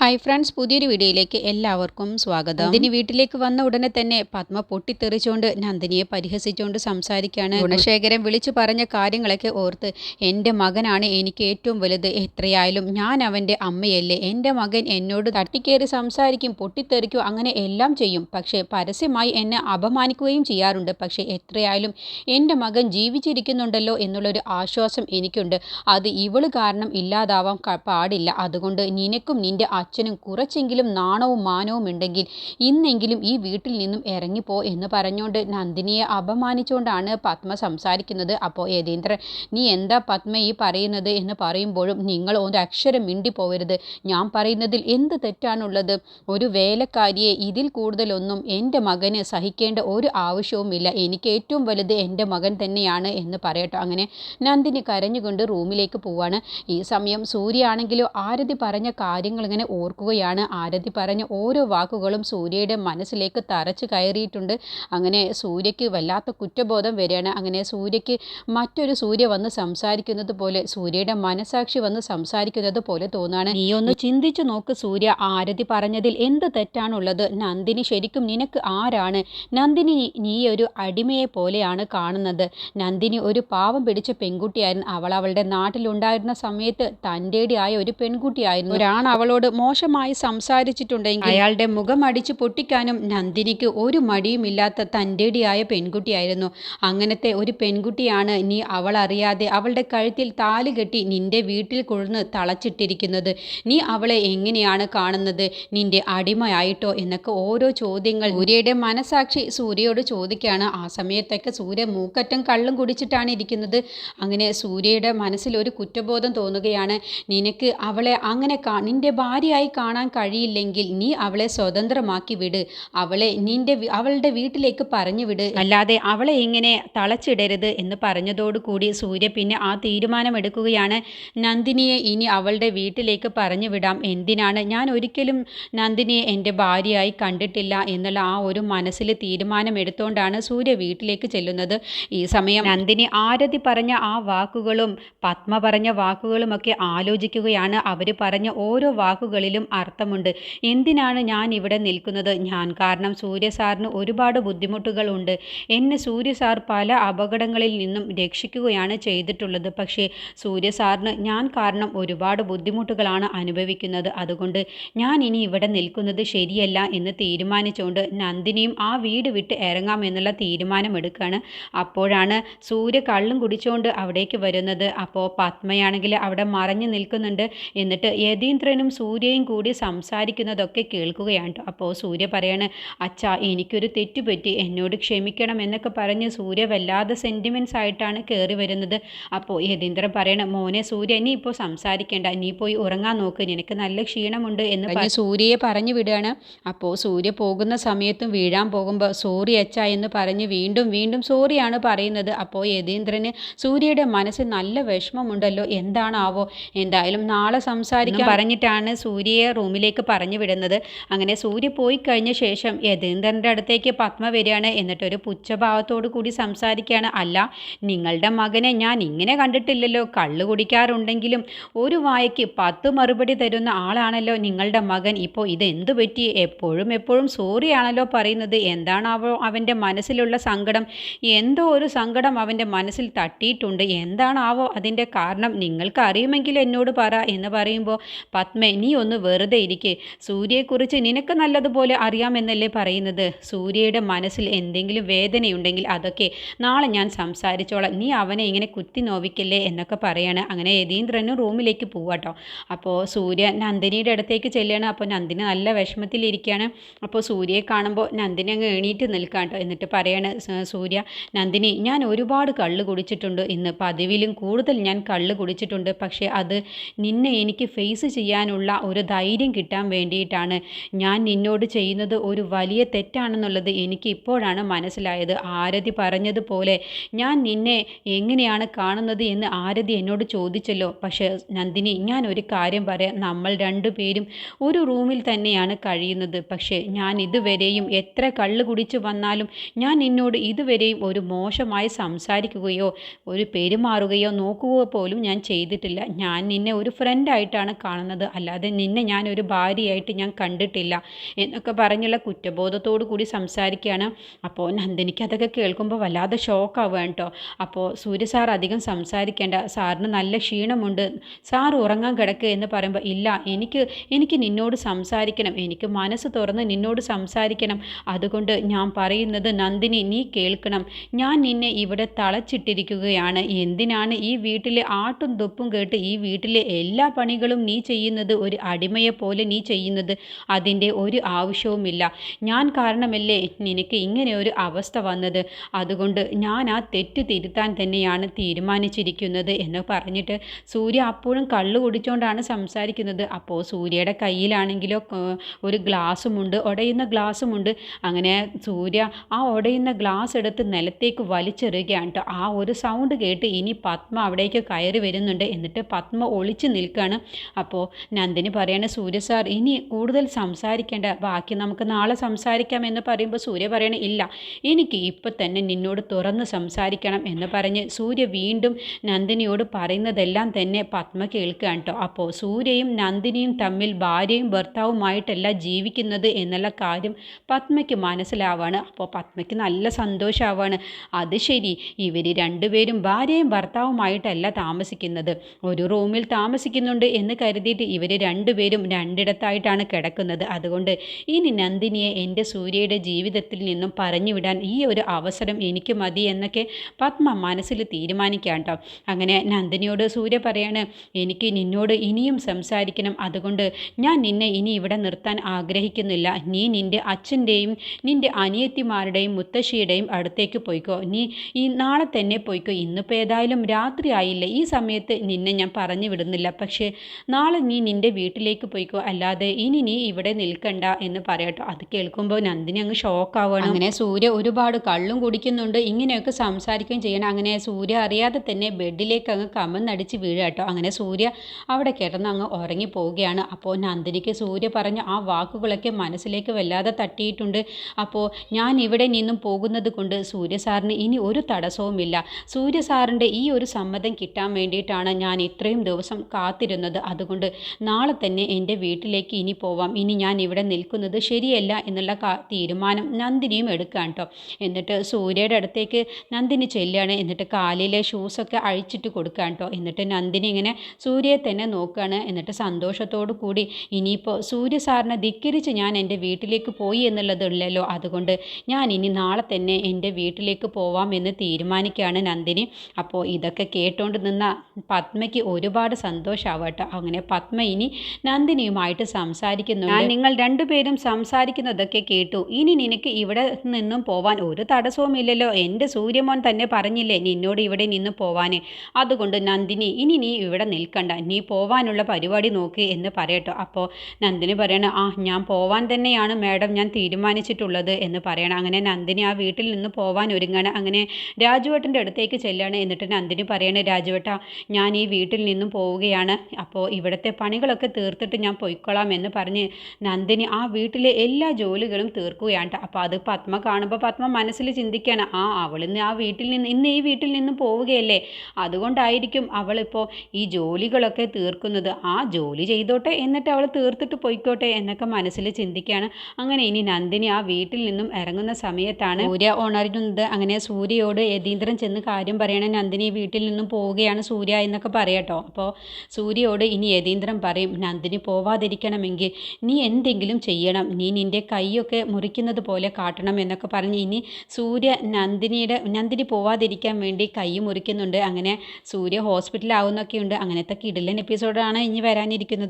Hi friends പുതിയൊരു വീഡിയോയിലേക്ക് എല്ലാവർക്കും സ്വാഗതം. നന്ദിനി വീട്ടിലേക്ക് വന്ന ഉടനെ തന്നെ പത്മ പൊട്ടിത്തെറിച്ചുകൊണ്ട് നന്ദിനിയെ പരിഹസിച്ചുകൊണ്ട് സംസാരിക്കുകയാണ്. ഗുണശേഖരൻ വിളിച്ചു പറഞ്ഞ കാര്യങ്ങളൊക്കെ ഓർത്ത് എന്റെ മകനാണ് എനിക്ക് ഏറ്റവും വലുത്. എത്രയായാലും ഞാൻ അവന്റെ അമ്മയല്ലേ. എന്റെ മകൻ എന്നോട് തട്ടിക്കേറി സംസാരിക്കും പൊട്ടിത്തെറിക്കും അങ്ങനെ എല്ലാം ചെയ്യും. പക്ഷേ പരസ്യമായി എന്നെ അപമാനിക്കുകയും ചെയ്യാറുണ്ട്. പക്ഷേ എത്രയായാലും എന്റെ മകൻ ജീവിച്ചിരിക്കുന്നുണ്ടല്ലോ എന്നുള്ളൊരു ആശ്വാസം എനിക്കുണ്ട്. അത് ഇവൾ കാരണം ഇല്ലാതാവാൻ പാടില്ല. അതുകൊണ്ട് നിനക്കും നിന്റെ അച്ഛനും കുറച്ചെങ്കിലും നാണവും മാനവും ഉണ്ടെങ്കിൽ ഇന്നെങ്കിലും ഈ വീട്ടിൽ നിന്നും ഇറങ്ങിപ്പോ എന്ന് പറഞ്ഞുകൊണ്ട് നന്ദിനിയെ അപമാനിച്ചുകൊണ്ടാണ് പത്മ സംസാരിക്കുന്നത്. അപ്പോൾ യതീന്ദ്രൻ നീ എന്താ പത്മ ഈ പറയുന്നത്? എന്ന് പറയുമ്പോഴും നിങ്ങൾ ഒരു അക്ഷരം മിണ്ടി പോവരുത് ഞാൻ പറയുന്നതിൽ എന്ത് തെറ്റാണുള്ളത്? ഒരു വേലക്കാരിയെ ഇതിൽ കൂടുതലൊന്നും എന്റെ മകന് സഹിക്കേണ്ട ഒരു ആവശ്യവുമില്ല. എനിക്ക് ഏറ്റവും വലുത് എന്റെ മകൻ തന്നെയാണ് എന്ന് പറയട്ടോ. അങ്ങനെ നന്ദിനി കരഞ്ഞുകൊണ്ട് റൂമിലേക്ക് പോവാണ്. ഈ സമയം സൂര്യയാണെങ്കിലോ ആരതി പറഞ്ഞ കാര്യങ്ങൾ ഇങ്ങനെ ഓർക്കുകയാണ്. ആരതി പറഞ്ഞ ഓരോ വാക്കുകളും സൂര്യയുടെ മനസ്സിലേക്ക് തറച്ചു കയറിയിട്ടുണ്ട്. അങ്ങനെ സൂര്യയ്ക്ക് വല്ലാത്ത കുറ്റബോധം വരികയാണ്. അങ്ങനെ സൂര്യയ്ക്ക് മറ്റൊരു സൂര്യ വന്ന് സംസാരിക്കുന്നത് പോലെ സൂര്യയുടെ മനസാക്ഷി വന്ന് സംസാരിക്കുന്നത് പോലെ തോന്നാണ്. നീ ഒന്ന് ചിന്തിച്ചു നോക്ക് സൂര്യ ആരതി പറഞ്ഞതിൽ എന്ത് തെറ്റാണുള്ളത്? നന്ദിനി ശരിക്കും നിനക്ക് ആരാണ്? നന്ദിനി നീ ഒരു അടിമയെ പോലെയാണ് കാണുന്നത്. നന്ദിനി ഒരു പാവം പിടിച്ച പെൺകുട്ടിയായിരുന്നു. അവൾ അവളുടെ നാട്ടിലുണ്ടായിരുന്ന സമയത്ത് തന്റെടിയായ ഒരു പെൺകുട്ടിയായിരുന്നു. ഒരാണ് അവളോട് മോശമായി സംസാരിച്ചിട്ടുണ്ടെങ്കിൽ അയാളുടെ മുഖം അടിച്ചു പൊട്ടിക്കാനും നന്ദിനിക്ക് ഒരു മടിയുമില്ലാത്ത തന്റെടിയായ പെൺകുട്ടിയായിരുന്നു. അങ്ങനത്തെ ഒരു പെൺകുട്ടിയാണ് നീ അവൾ അറിയാതെ അവളുടെ കഴുത്തിൽ താൽ കെട്ടി നിന്റെ വീട്ടിൽ കൊഴുന്ന് തളച്ചിട്ടിരിക്കുന്നത്. നീ അവളെ എങ്ങനെയാണ് കാണുന്നത്? നിന്റെ അടിമയായിട്ടോ എന്നൊക്കെ ഓരോ ചോദ്യങ്ങൾ സൂര്യയുടെ മനസാക്ഷി സൂര്യയോട് ചോദിക്കുകയാണ്. ആ സമയത്തൊക്കെ സൂര്യ മൂക്കറ്റം കള്ളും കുടിച്ചിട്ടാണ് ഇരിക്കുന്നത്. അങ്ങനെ സൂര്യയുടെ മനസ്സിൽ ഒരു കുറ്റബോധം തോന്നുകയാണ്. നിനക്ക് അവളെ അങ്ങനെ നിന്റെ ഭാര്യയായി കാണാൻ കഴിയില്ലെങ്കിൽ നീ അവളെ സ്വതന്ത്രമാക്കി വിട്. അവളെ നിന്റെ അവളുടെ വീട്ടിലേക്ക് പറഞ്ഞു വിട്. അല്ലാതെ അവളെ ഇങ്ങനെ തളച്ചിടരുത് എന്ന് പറഞ്ഞതോടുകൂടി സൂര്യ പിന്നെ ആ തീരുമാനമെടുക്കുകയാണ്. നന്ദിനിയെ ഇനി അവളുടെ വീട്ടിലേക്ക് പറഞ്ഞു വിടാം. എന്തിനാണ്? ഞാൻ ഒരിക്കലും നന്ദിനിയെ എന്റെ ഭാര്യയായി കണ്ടിട്ടില്ല എന്നുള്ള ആ ഒരു മനസ്സിൽ തീരുമാനം എടുത്തുകൊണ്ടാണ് സൂര്യ വീട്ടിലേക്ക് ചെല്ലുന്നത്. ഈ സമയം നന്ദിനി ആരതി പറഞ്ഞ ആ വാക്കുകളും പത്മ പറഞ്ഞ വാക്കുകളുമൊക്കെ ആലോചിക്കുകയാണ്. അവർ പറഞ്ഞ ഓരോ വാക്കുകളിലും അർത്ഥമുണ്ട്. എന്തിനാണ് ഞാൻ ഇവിടെ നിൽക്കുന്നത്? ഞാൻ കാരണം സൂര്യ സാറിന് ഒരുപാട് ബുദ്ധിമുട്ടുകളുണ്ട്. എന്നെ സൂര്യ സാർ പല അപകടങ്ങളിൽ നിന്നും രക്ഷിക്കുകയാണ് ചെയ്തിട്ടുള്ളത്. പക്ഷേ സൂര്യ സാറിന് ഞാൻ കാരണം ഒരുപാട് ബുദ്ധിമുട്ടുകളാണ് അനുഭവിക്കുന്നത്. അതുകൊണ്ട് ഞാൻ ഇനി ഇവിടെ നിൽക്കുന്നത് ശരിയല്ല എന്ന് തീരുമാനിച്ചുകൊണ്ട് നന്ദിനിയും ആ വീട് വിട്ട് ഇറങ്ങാം എന്നുള്ള തീരുമാനം എടുക്കുകയാണ് അപ്പോഴാണ് സൂര്യ കള്ളും കുടിച്ചുകൊണ്ട് അവിടേക്ക് വരുന്നത്. അപ്പോൾ പത്മയാണെങ്കിൽ അവിടെ മറഞ്ഞു നിൽക്കുന്നുണ്ട്. എന്നിട്ട് യതീന്ദ്രനും സൂര്യയും കൂടി സംസാരിക്കുന്നതൊക്കെ കേൾക്കുകയാണ് കേട്ടോ. അപ്പോൾ സൂര്യ പറയാണ് അച്ഛാ എനിക്കൊരു തെറ്റുപറ്റി എന്നോട് ക്ഷമിക്കണം എന്നൊക്കെ പറഞ്ഞ് സൂര്യ വല്ലാതെ സെന്റിമെന്റ്സ് ആയിട്ടാണ് കയറി വരുന്നത്. അപ്പോൾ യതീന്ദ്രൻ പറയണം മോനെ സൂര്യ നീ ഇപ്പോൾ സംസാരിക്കേണ്ട. നീ പോയി ഉറങ്ങാൻ നോക്ക്. നിനക്ക് നല്ല ക്ഷീണമുണ്ട് എന്ന് പറഞ്ഞ് സൂര്യയെ പറഞ്ഞു വിടുകയാണ്. അപ്പോൾ സൂര്യ പോകുന്ന സമയത്തും വീഴാൻ പോകുമ്പോൾ സോറി അച്ഛ എന്ന് പറഞ്ഞ് വീണ്ടും വീണ്ടും സോറിയാണ് പറയുന്നത്. അപ്പോൾ യതീന്ദ്രന് സൂര്യയുടെ മനസ്സിൽ നല്ല വിഷമമുണ്ടല്ലോ. എന്താണാവോ? എന്തായാലും നാളെ സംസാരിക്കാൻ പറഞ്ഞിട്ടാണ് സൂര്യയെ റൂമിലേക്ക് പറഞ്ഞു വിടുന്നത്. അങ്ങനെ സൂര്യ പോയി കഴിഞ്ഞ ശേഷം യതീന്ദ്രന്റെ അടുത്തേക്ക് പത്മ വരികയാണ്. എന്നിട്ട് ഒരു പുച്ഛഭാവത്തോടു കൂടി സംസാരിക്കുകയാണ്. അല്ല നിങ്ങളുടെ മകനെ ഞാൻ ഇങ്ങനെ കണ്ടിട്ടില്ലല്ലോ. കള്ളു കുടിക്കാറുണ്ടെങ്കിലും ഒരു വായയ്ക്ക് പത്ത് മറുപടി തരുന്ന ആളാണല്ലോ നിങ്ങളുടെ മകൻ. ഇപ്പോൾ ഇത് എന്തു പറ്റി? എപ്പോഴും എപ്പോഴും സോറിയാണല്ലോ പറയുന്നത്. എന്താണാവോ അവന്റെ മനസ്സിലുള്ള സങ്കടം? എന്തോ ഒരു സങ്കടം അവന്റെ മനസ്സിൽ തട്ടിയിട്ടുണ്ട്. എന്താണാവോ അതിന്റെ കാരണം? നിങ്ങൾക്ക് അറിയുമെങ്കിൽ എന്നോട് പറ എന്ന് പറയുമ്പോൾ പത്മ നീ ഒന്ന് വെറുതെ ഇരിക്കെ. സൂര്യയെക്കുറിച്ച് നിനക്ക് നല്ലതുപോലെ അറിയാമെന്നല്ലേ പറയുന്നത്? സൂര്യയുടെ മനസ്സിൽ എന്തെങ്കിലും വേദനയുണ്ടെങ്കിൽ അതൊക്കെ നാളെ ഞാൻ സംസാരിച്ചോളാം. നീ അവനെ ഇങ്ങനെ കുത്തി നോവിക്കല്ലേ എന്നൊക്കെ പറയാണ്. അങ്ങനെ യതീന്ദ്രനും റൂമിലേക്ക് പോവാട്ടോ അപ്പോൾ സൂര്യ നന്ദിനിയുടെ അടുത്തേക്ക് ചെല്ലുകയാണ് അപ്പോൾ നന്ദിനി നല്ല വിഷമത്തിലിരിക്കുകയാണ് അപ്പോൾ സൂര്യയെ കാണുമ്പോൾ നന്ദിനി അങ്ങ് എണീറ്റ് നിൽക്കാം കേട്ടോ എന്നിട്ട് പറയാണ് സൂര്യ നന്ദിനി ഞാൻ ഒരുപാട് കള്ള് കുടിച്ചിട്ടുണ്ട്. ഇന്ന് പതിവിലും കൂടുതൽ ഞാൻ കള്ള് കുടിച്ചിട്ടുണ്ട്. പക്ഷേ അത് നിന്നെ എനിക്ക് ഫേസ് ചെയ്യാനുള്ള ഒരു ധൈര്യം കിട്ടാൻ വേണ്ടിയിട്ടാണ് ഞാൻ നിന്നോട് ചെയ്യുന്നത്. ഒരു വലിയ തെറ്റാണെന്നുള്ളത് എനിക്ക് ഇപ്പോഴാണ് മനസ്സിലായത്. ആരതി പറഞ്ഞതുപോലെ ഞാൻ നിന്നെ എങ്ങനെയാണ് കാണുന്നത് എന്ന് ആരതി എന്നോട് ചോദിച്ചല്ലോ. പക്ഷേ നന്ദിനി ഞാൻ ഒരു കാര്യം പറയാം. നമ്മൾ രണ്ടുപേരും ഒരു റൂമിൽ തന്നെയാണ് കഴിയുന്നത്. പക്ഷേ ഞാൻ ഇതുവരെയും എത്ര കള്ളു കുടിച്ചു വന്നാലും ഞാൻ നിന്നോട് ഇതുവരെയും ഒരു മോശമായി സംസാരിക്കുകയോ ഒരു പെരുമാറുകയോ നോക്കുകയോ പോലും ഞാൻ ചെയ്തിട്ടില്ല. ഞാൻ നിന്നെ ഒരു ഫ്രണ്ടായിട്ടാണ് കാണുന്നത്. അല്ലാതെ നിന്നെ നിന്നെ ഞാനൊരു ഭാര്യയായിട്ട് ഞാൻ കണ്ടിട്ടില്ല എന്നൊക്കെ പറഞ്ഞുള്ള കുറ്റബോധത്തോടു കൂടി സംസാരിക്കുകയാണ്. അപ്പോൾ നന്ദിനിക്ക് അതൊക്കെ കേൾക്കുമ്പോൾ വല്ലാതെ ഷോക്കാവുക കേട്ടോ. അപ്പോൾ സൂര്യ സാർ അധികം സംസാരിക്കേണ്ട. സാറിന് നല്ല ക്ഷീണമുണ്ട്. സാർ ഉറങ്ങാൻ കിടക്കുക എന്ന് പറയുമ്പോൾ ഇല്ല എനിക്ക് എനിക്ക് നിന്നോട് സംസാരിക്കണം. എനിക്ക് മനസ്സ് തുറന്ന് നിന്നോട് സംസാരിക്കണം. അതുകൊണ്ട് ഞാൻ പറയുന്നത് നന്ദിനി നീ കേൾക്കണം. ഞാൻ നിന്നെ ഇവിടെ തളച്ചിട്ടിരിക്കുകയാണ്. എന്തിനാണ് ഈ വീട്ടിലെ ആട്ടും തുപ്പും കേട്ട് ഈ വീട്ടിലെ എല്ലാ പണികളും നീ ചെയ്യുന്നത്? ഒരു അടിമയെ പോലെ നീ ചെയ്യുന്നത് അതിന്റെ ഒരു ആവശ്യവുമില്ല. ഞാൻ കാരണമല്ലേ നിനക്ക് ഇങ്ങനെ ഒരു അവസ്ഥ വന്നത്? അതുകൊണ്ട് ഞാൻ ആ തെറ്റ് തിരുത്താൻ തന്നെയാണ് തീരുമാനിച്ചിരിക്കുന്നത് എന്ന് പറഞ്ഞിട്ട് സൂര്യ അപ്പോഴും കള്ളു കുടിച്ചുകൊണ്ടാണ് സംസാരിക്കുന്നത്. അപ്പോൾ സൂര്യയുടെ കയ്യിലാണെങ്കിലോ ഒരു ഗ്ലാസ്സുമുണ്ട് ഉടയുന്ന ഗ്ലാസ്സുമുണ്ട് അങ്ങനെ സൂര്യ ആ ഉടയുന്ന ഗ്ലാസ് എടുത്ത് നിലത്തേക്ക് വലിച്ചെറിയുകയാണ് കേട്ടോ. ആ ഒരു സൗണ്ട് കേട്ട് ഇനി പത്മ അവിടേക്ക് കയറി വരുന്നുണ്ട്. എന്നിട്ട് പത്മ ഒളിച്ചു നിൽക്കുകയാണ്. അപ്പോൾ നന്ദിനി പറയാണ് സൂര്യ സാർ ഇനി കൂടുതൽ സംസാരിക്കേണ്ട ബാക്കി നമുക്ക് നാളെ സംസാരിക്കാം എന്ന് പറയുമ്പോൾ സൂര്യ പറയണ ഇല്ല എനിക്ക് ഇപ്പം തന്നെ നിന്നോട് തുറന്ന് സംസാരിക്കണം എന്ന് പറഞ്ഞ് സൂര്യ വീണ്ടും നന്ദിനിയോട് പറയുന്നതെല്ലാം തന്നെ പത്മ കേൾക്കുകയാണ് കേട്ടോ. അപ്പോൾ സൂര്യയും നന്ദിനിയും തമ്മിൽ ഭാര്യയും ഭർത്താവുമായിട്ടല്ല ജീവിക്കുന്നത് എന്നുള്ള കാര്യം പത്മയ്ക്ക് മനസ്സിലാവാണ്. അപ്പോൾ പത്മയ്ക്ക് നല്ല സന്തോഷമാവാണ് അത് ശരി ഇവർ രണ്ടുപേരും ഭാര്യയും ഭർത്താവുമായിട്ടല്ല താമസിക്കുന്നത്. ഒരു റൂമിൽ താമസിക്കുന്നുണ്ട് എന്ന് കരുതിയിട്ട് ഇവർ രണ്ടുപേരും രണ്ടിടത്തായിട്ടാണ് കിടക്കുന്നത്. അതുകൊണ്ട് ഇനി നന്ദിനിയെ എന്റെ സൂര്യയുടെ ജീവിതത്തിൽ നിന്നും പറഞ്ഞു വിടാൻ ഈ ഒരു അവസരം എനിക്ക് മതി എന്നൊക്കെ പത്മ മനസ്സിൽ തീരുമാനിക്കാം കേട്ടോ അങ്ങനെ നന്ദിനിയോട് സൂര്യ പറയാണ് എനിക്ക് നിന്നോട് ഇനിയും സംസാരിക്കണം. അതുകൊണ്ട് ഞാൻ നിന്നെ ഇനി ഇവിടെ നിർത്താൻ ആഗ്രഹിക്കുന്നില്ല. നീ നിന്റെ അച്ഛന്റെയും നിന്റെ അനിയത്തിമാരുടെയും മുത്തശ്ശിയുടെയും അടുത്തേക്ക് പോയിക്കോ. നീ ഈ നാളെ തന്നെ പോയിക്കോ. ഇന്നിപ്പോൾ ഏതായാലും രാത്രി ആയില്ല ഈ സമയത്ത് നിന്നെ ഞാൻ പറഞ്ഞു വിടുന്നില്ല പക്ഷേ നാളെ നീ നിന്റെ വീട്ടിലേക്ക് പോയിക്കോ. അല്ലാതെ ഇനി നീ ഇവിടെ നിൽക്കണ്ട എന്ന് പറയട്ടോ. അത് കേൾക്കുമ്പോൾ നന്ദിനി അങ്ങ് ഷോക്ക് ഷോക്കാവണം അങ്ങനെ സൂര്യ ഒരുപാട് കള്ളും കുടിക്കുന്നുണ്ട്. ഇങ്ങനെയൊക്കെ സംസാരിക്കുകയും ചെയ്യണം അങ്ങനെ സൂര്യ അറിയാതെ തന്നെ ബെഡിലേക്ക് അങ്ങ് കമന്നടിച്ച് വീഴാട്ടോ. അങ്ങനെ സൂര്യ അവിടെ കിടന്ന് അങ്ങ് ഉറങ്ങി പോവുകയാണ്. അപ്പോൾ നന്ദിനിക്ക് സൂര്യ പറഞ്ഞ ആ വാക്കുകളൊക്കെ മനസ്സിലേക്ക് വല്ലാതെ തട്ടിയിട്ടുണ്ട്. അപ്പോൾ ഞാൻ ഇവിടെ നിന്നും പോകുന്നത് കൊണ്ട് സൂര്യ സാറിന് ഇനി ഒരു തടസ്സവുമില്ല സൂര്യ സാറിന്റെ ഈ ഒരു സമ്മതം കിട്ടാൻ വേണ്ടിയിട്ടാണ് ഞാൻ ഇത്രയും ദിവസം കാത്തിരുന്നത്. അതുകൊണ്ട് നാളെ തന്നെ എന്റെ വീട്ടിലേക്ക് ഇനി പോവാം. ഇനി ഞാൻ ഇവിടെ നിൽക്കുന്നത് ശരിയല്ല എന്നുള്ള തീരുമാനം നന്ദിനിയും എടുക്കാം കേട്ടോ. എന്നിട്ട് സൂര്യയുടെ അടുത്തേക്ക് നന്ദിനി ചെല്ലുകയാണ്. എന്നിട്ട് കാലിലെ ഷൂസൊക്കെ അഴിച്ചിട്ട് കൊടുക്കാം കേട്ടോ. എന്നിട്ട് നന്ദിനി ഇങ്ങനെ സൂര്യയെ തന്നെ നോക്കുകയാണ്. എന്നിട്ട് സന്തോഷത്തോടു കൂടി ഇനിയിപ്പോൾ സൂര്യ സാറിനെ ധിക്കരിച്ച് ഞാൻ എന്റെ വീട്ടിലേക്ക് പോയി എന്നുള്ളതുള്ളല്ലോ അതുകൊണ്ട് ഞാൻ ഇനി നാളെ തന്നെ എന്റെ വീട്ടിലേക്ക് പോവാം എന്ന് തീരുമാനിക്കുകയാണ് നന്ദിനി. അപ്പോൾ ഇതൊക്കെ കേട്ടോണ്ട് നിന്ന പത്മയ്ക്ക് ഒരുപാട് സന്തോഷമാവട്ടെ അങ്ങനെ പത്മ ഇനി നന്ദിനിയുമായിട്ട് സംസാരിക്കുന്നു ഞാൻ നിങ്ങൾ രണ്ടുപേരും സംസാരിക്കുന്നതൊക്കെ കേട്ടു. ഇനി നിനക്ക് ഇവിടെ നിന്നും പോവാൻ ഒരു തടസ്സവുമില്ലല്ലോ എന്റെ സൂര്യമോൻ തന്നെ പറഞ്ഞില്ലേ നിന്നോട് ഇവിടെ നിന്ന് പോവാൻ അതുകൊണ്ട് നന്ദിനി ഇനി നീ ഇവിടെ നിൽക്കണ്ട. നീ പോവാനുള്ള പരിപാടി നോക്ക് എന്ന് പറയട്ടോ. അപ്പോൾ നന്ദിനി പറയണ ആ ഞാൻ പോവാൻ തന്നെയാണ് മാഡം ഞാൻ തീരുമാനിച്ചിട്ടുള്ളത് എന്ന് പറയണം. അങ്ങനെ നന്ദിനി ആ വീട്ടിൽ നിന്ന് പോവാൻ ഒരുങ്ങണം. അങ്ങനെ രാജുവേട്ടന്റെ അടുത്തേക്ക് ചെല്ലാണ് എന്നിട്ട് നന്ദിനി പറയണേ രാജുവേട്ട ഞാൻ ഈ വീട്ടിൽ നിന്നും പോവുകയാണ്. അപ്പോൾ ഇവിടുത്തെ പണികളൊക്കെ തീർത്തിട്ട് ഞാൻ പൊയ്ക്കൊള്ളാം എന്ന് പറഞ്ഞ് നന്ദിനി ആ വീട്ടിലെ എല്ലാ ജോലികളും തീർക്കുകയാണ്. അപ്പോൾ അത് പത്മ കാണുമ്പോൾ പത്മ മനസ്സിൽ ചിന്തിക്കുകയാണ് ആ അവൾ ഇന്ന് ആ വീട്ടിൽ നിന്ന് ഇന്ന് ഈ വീട്ടിൽ നിന്ന് പോവുകയല്ലേ? അതുകൊണ്ടായിരിക്കും അവളിപ്പോൾ ഈ ജോലികളൊക്കെ തീർക്കുന്നത്. ആ ജോലി ചെയ്തോട്ടെ എന്നിട്ട് അവൾ തീർത്തിട്ട് പോയിക്കോട്ടെ എന്നൊക്കെ മനസ്സിൽ ചിന്തിക്കുകയാണ് അങ്ങനെ ഇനി നന്ദിനി ആ വീട്ടിൽ നിന്നും ഇറങ്ങുന്ന സമയത്താണ് സൂര്യ ഉണരുന്നത്. അങ്ങനെ സൂര്യയോട് യതീന്ദ്രൻ ചെന്ന് കാര്യം പറയണ നന്ദിനി വീട്ടിൽ നിന്നും പോവുകയാണ് സൂര്യ എന്നൊക്കെ പറയട്ടോ. അപ്പോൾ സൂര്യയോട് ഇനി യതീന്ദ്രൻ പറയും നന്ദിനി പോവാതിരിക്കണമെങ്കിൽ നീ എന്തെങ്കിലും ചെയ്യണം. നീ നിന്റെ കൈയൊക്കെ മുറിക്കുന്നത് പോലെ കാട്ടണം എന്നൊക്കെ പറഞ്ഞ് ഇനി സൂര്യ നന്ദിനിയുടെ നന്ദിനി പോവാതിരിക്കാൻ വേണ്ടി കൈ മുറിക്കുന്നുണ്ട്. അങ്ങനെ സൂര്യ ഹോസ്പിറ്റലാവുന്നൊക്കെയുണ്ട് അങ്ങനത്തെ കിടിലൻ എപ്പിസോഡാണ് ഇനി വരാനിരിക്കുന്നത്.